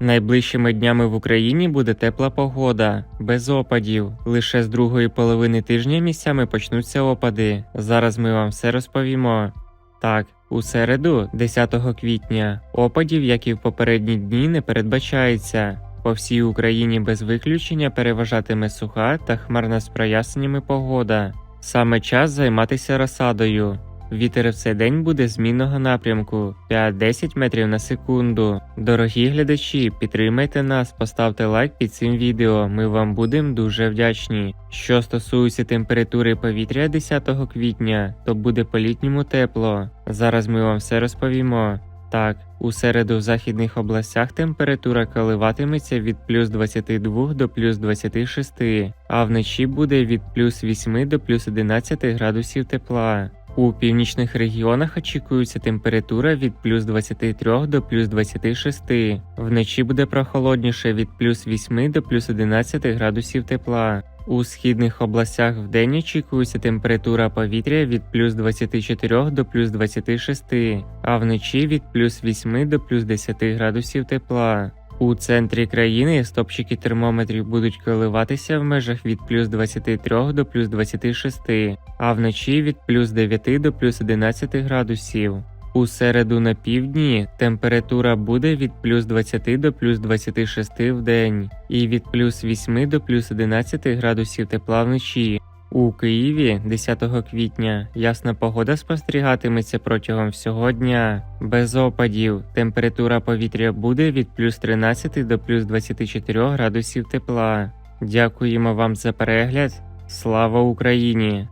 Найближчими днями в Україні буде тепла погода, без опадів. Лише з другої половини тижня місцями почнуться опади. Зараз ми вам все розповімо. Так, у середу, 10 квітня, опадів, як і в попередні дні, не передбачається. По всій Україні без виключення переважатиме суха та хмарна з проясненнями погода. Саме час займатися розсадою. Вітер в цей день буде змінного напрямку 5-10 метрів на секунду. Дорогі глядачі, підтримайте нас, поставте лайк під цим відео. Ми вам будемо дуже вдячні. Що стосується температури повітря 10 квітня, то буде по-літньому тепло. Зараз ми вам все розповімо. Так, у середу в західних областях температура коливатиметься від плюс 22 до плюс 26, а вночі буде від плюс 8 до плюс 11 градусів тепла. У північних регіонах очікується температура від плюс 23 до плюс 26. Вночі буде прохолодніше від плюс 8 до плюс 11 градусів тепла. У східних областях вдень очікується температура повітря від плюс 24 до плюс 26, а вночі від плюс 8 до плюс 10 градусів тепла. У центрі країни стопчики термометрів будуть коливатися в межах від плюс 23 до плюс 26, а вночі від плюс 9 до плюс 11 градусів. У середу на півдні температура буде від плюс 20 до плюс 26 в день і від плюс 8 до плюс 11 градусів тепла вночі. У Києві 10 квітня ясна погода спостерігатиметься протягом всього дня. Без опадів температура повітря буде від плюс 13 до плюс 24 градусів тепла. Дякуємо вам за перегляд. Слава Україні!